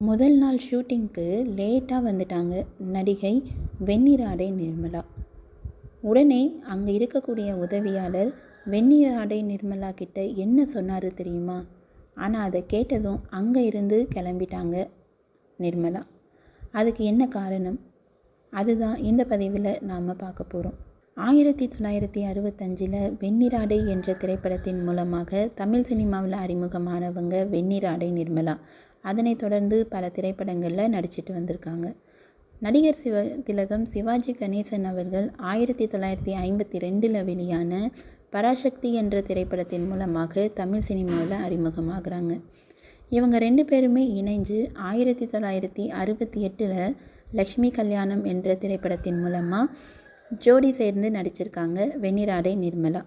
முதல் நாள் ஷூட்டிங்க்கு லேட்டாக வந்துட்டாங்க நடிகை வெண்ணிராடை நிர்மலா. உடனே அங்கே இருக்கக்கூடிய உதவியாளர் வெண்ணிராடை நிர்மலா கிட்ட என்ன சொன்னார் தெரியுமா? ஆனால் அதை கேட்டதும் அங்கே இருந்து கிளம்பிட்டாங்க நிர்மலா. அதுக்கு என்ன காரணம்? அதுதான் இந்த பதிவில் நாம் பார்க்க போகிறோம் ஆயிரத்தி தொள்ளாயிரத்தி அறுபத்தஞ்சில் வெண்ணிராடை என்ற திரைப்படத்தின் மூலமாக தமிழ் சினிமாவில் அறிமுகமானவங்க வெண்ணிராடை நிர்மலா. அதனைத் தொடர்ந்து பல திரைப்படங்களில் நடிச்சிட்டு வந்திருக்காங்க. நடிகர் சிவ திலகம் சிவாஜி கணேசன் அவர்கள் ஆயிரத்தி தொள்ளாயிரத்தி ஐம்பத்தி ரெண்டில் வெளியான பராசக்தி என்ற திரைப்படத்தின் மூலமாக தமிழ் சினிமாவில் அறிமுகமாகறாங்க. இவங்க ரெண்டு பேருமே இணைஞ்சு ஆயிரத்தி தொள்ளாயிரத்தி அறுபத்தி எட்டில் லக்ஷ்மி கல்யாணம் என்ற திரைப்படத்தின் மூலமாக ஜோடி சேர்ந்து நடிச்சிருக்காங்க வெண்ணிராடை நிர்மலா.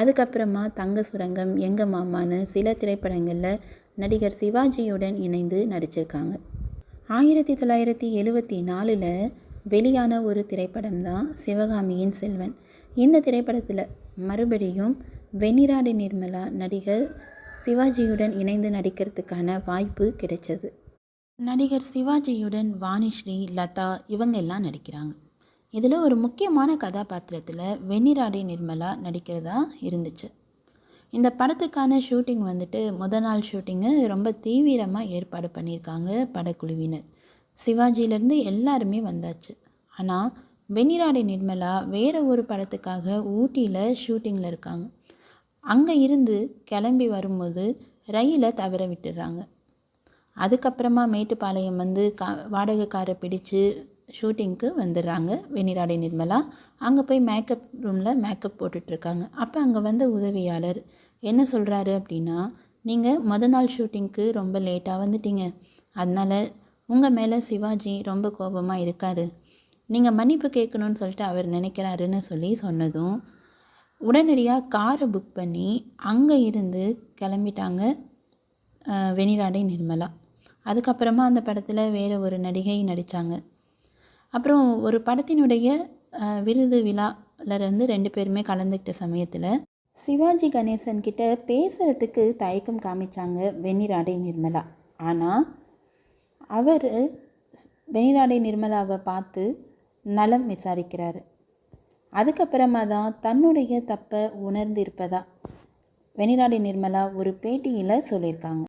அதுக்கப்புறமா தங்க சுரங்கம் எங்க மாமான்னு சில திரைப்படங்களில் நடிகர் சிவாஜியுடன் இணைந்து நடிச்சிருக்காங்க. ஆயிரத்தி தொள்ளாயிரத்தி எழுவத்தி நாலில் வெளியான ஒரு திரைப்படம் தான் சிவகாமியின் செல்வன். இந்த திரைப்படத்தில் மறுபடியும் வெண்ணிராடி நிர்மலா நடிகர் சிவாஜியுடன் இணைந்து நடிக்கிறதுக்கான வாய்ப்பு கிடைச்சது. நடிகர் சிவாஜியுடன் வாணிஸ்ரீ லதா இவங்க எல்லாம் நடிக்கிறாங்க. இதில் ஒரு முக்கியமான கதாபாத்திரத்தில் வெண்ணிராடி நிர்மலா நடிக்கிறதா இருந்துச்சு. இந்த படத்துக்கான ஷூட்டிங் வந்துட்டு முத நாள் ஷூட்டிங்கு ரொம்ப தீவிரமாக ஏற்பாடு பண்ணியிருக்காங்க படக்குழுவினர். சிவாஜியிலேருந்து எல்லாருமே வந்தாச்சு. ஆனால் வெண்ணிராடி நிர்மலா வேறு ஒரு படத்துக்காக ஊட்டியில் ஷூட்டிங்கில் இருக்காங்க. அங்கே இருந்து கிளம்பி வரும்போது ரயிலை தவற விட்டுடுறாங்க அதுக்கப்புறமா மேட்டுப்பாளையம் வந்து கா வாடகைக்காரை காரை பிடிச்சு ஷூட்டிங்க்கு வந்துடுறாங்க வெண்ணிராடை நிர்மலா. அங்கே போய் மேக்கப் ரூமில் மேக்கப் போட்டுட்ருக்காங்க அப்போ அங்கே வந்த உதவியாளர் என்ன சொல்கிறாரு அப்படின்னா நீங்கள் மொதல் நாள் ஷூட்டிங்க்கு ரொம்ப லேட்டாக வந்துட்டீங்க. அதனால் உங்கள் மேலே சிவாஜி ரொம்ப கோபமாக இருக்கார். நீங்கள் மன்னிப்பு கேட்கணும்னு சொல்லிட்டு அவர் நினைக்கிறாருன்னு சொல்லி சொன்னதும் உடனடியாக காரை புக் பண்ணி அங்கே இருந்து கிளம்பிட்டாங்க வெனிராடை நிர்மலா. அதுக்கப்புறமா அந்த படத்தில் வேறு ஒரு நடிகை நடித்தாங்க அப்புறம் ஒரு படத்தினுடைய விருது விழாவில் இருந்து ரெண்டு பேருமே கலந்துக்கிட்ட சமயத்தில் சிவாஜி கணேசன் கிட்ட பேசுகிறதுக்கு தயக்கம் காமிச்சாங்க வெண்ணிராடை நிர்மலா. ஆனால் அவர் வெண்ணிராடை நிர்மலாவை பார்த்து நலம் விசாரிக்கிறாரு. அதுக்கப்புறமா தான் தன்னுடைய தப்பை உணர்ந்து இருப்பதா வெண்ணிராடை நிர்மலா ஒரு பேட்டியில் சொல்லியிருக்காங்க.